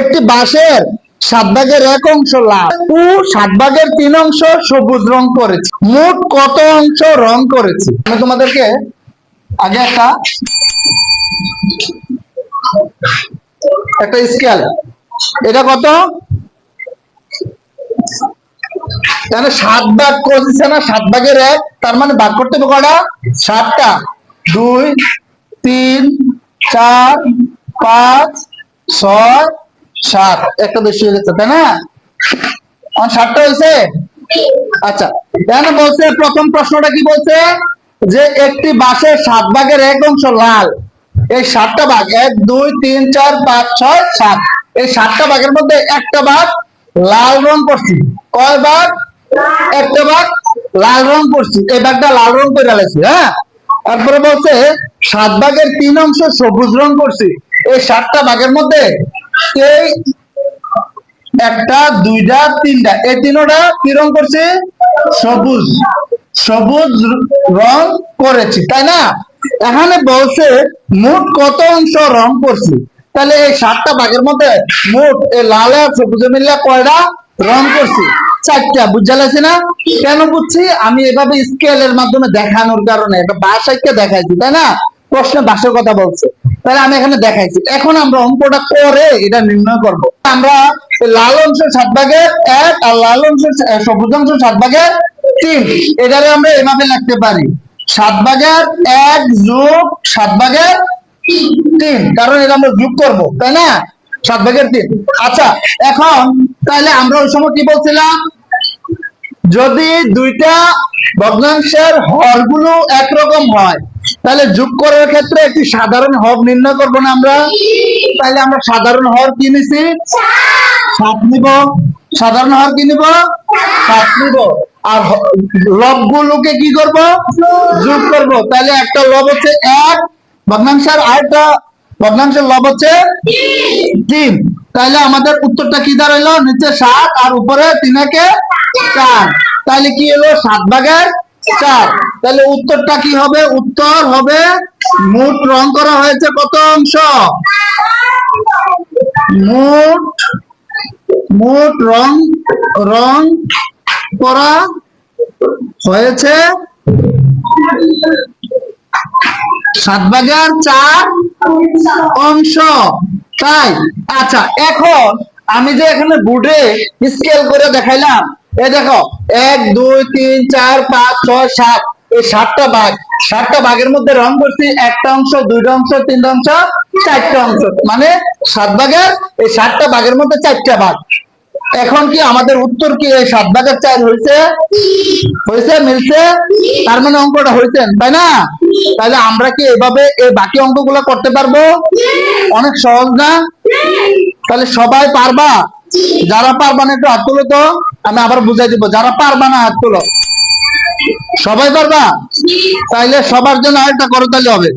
একটি বাঁশের সাত ভাগের এক অংশ লাল। ও সাত ভাগের তিন অংশ সবুজ রং করেছে। মোট কত অংশ রং করেছে? আমি তোমাদেরকে আগে একটা একটা স্কেল এটা কত? তাহলে সাত ভাগ করেছে না, সাত ভাগের এক, তার মানে ভাগ করতে হবে কটা? সাতটা। দুই, তিন, চার, পাঁচ ছয়, সাত। একটা বেশি হয়ে গেছে, তাই না? সাতটা হয়েছে? আচ্ছা এখানে বলছে, প্রথম প্রশ্নটা কি বলছে? যে একটি বাঁশের সাত ভাগের এক অংশ লাল। এই সাতটা ভাগ, এক, দুই, তিন, চার, পাঁচ, ছয়, সাত। এই সাতটা ভাগের মধ্যে একটা ভাগ লাল রং করছি। কয় ভাগ? একটা ভাগ লাল রং করছি। এই ভাগটা লাল রং করে ফেলেছি হ্যাঁ? তারপরে বলছে, সাত ভাগের তিন অংশ সবুজ রং করছি। এই সাতটা ভাগের মধ্যে এই একটা, দুইটা, তিনটা, এই তিনটা কি রং করছে? সবুজ। সবুজ রং করেছি, তাই না? এখানে বলছে মোট কত অংশ রং করছি? তাহলে এই সাতটা ভাগের মধ্যে মোট এই লাল আর সবুজে মিলে কয়টা রং করছি? চারটা, বুঝা লাগছে না? কেন বুঝছি? আমি এভাবে স্কেলের মাধ্যমে দেখানোর কারণে, এটা বাসাইকে দেখাইছি, তাই না? প্রশ্নে বাসের কথা বলছে। তাহলে আমি এখানে দেখাইছি। এখন আমরা অঙ্কটা করে এটা নির্ণয় করব। আমরা লাল অংশ সাত ভাগের এক আর লাল অংশ আহ, সবুজ অংশ সাত ভাগের তিন। এটারে আমরা এভাবে লিখতে পারি। সাত ভাগের এক যোগ সাত ভাগের তিন। কারণ এটা আমরা যোগ করব তাই না? সাত ভাগের তিন। আচ্ছা এখন তাহলে আমরা ওই সময় কি বলছিলাম? যদি দুইটা ভগ্নাংশের হরগুলো একরকম হয় তাহলে যোগ করার ক্ষেত্রে একটি সাধারণ হর নির্ণয় করব না আমরা। তাহলে আমরা সাধারণ হর কি নিছি? সাত নিব। সাধারণ হর কি নিব? সাত নিব। আর লবগুলোকে কি করব? যোগ করব। তাহলে একটা লব হচ্ছে এক, ভগ্নাংশের আরেকটা ভগ্নাংশের লব হচ্ছে তিন। তাহলে আমাদের উত্তরটা কি দাঁড়াইলো? নিচে সাত আর উপরে তিনাকে চার। তাহলে কি হলো? সাত ভাগের চার। তাহলে উত্তরটা কি হবে? উত্তর হবে মোট রং করা হয়েছে কত অংশ? মোট মোট রং রং করা হয়েছে সাত ভাগের চার অংশ। তাই আচ্ছা এখন আমি যে এখানে বোর্ডে স্কেল করে দেখাইলাম এই দেখো, এক, দুই, তিন, চার, পাঁচ, ছয়, সাত। এই সাতটা ভাগ সাতটা ভাগের মধ্যে রং করছি, একটা অংশ, দুইটা অংশ, তিনটা অংশ, চারটা অংশ। মানে সাত ভাগের এই সাতটা ভাগের মধ্যে চারটা ভাগ এখন কি আমাদের উত্তর কি এই সাত ভাগের চার হয়েছে হয়েছে মিলছে? তার মানে অঙ্কটা হয়েছে তাই না? তাহলে আমরা কি এভাবে এই বাকি অঙ্কগুলো করতে পারব? অনেক সহজ না? তাহলে সবাই পারবা? যারা পারবা না একটু হাত তুলো তো, আমি আবার বুঝাই দিব। যারা পারবা না, হাত তুলো। সবাই পারবা? তাইলে সবার জন্য আরেকটা করতালি হবে।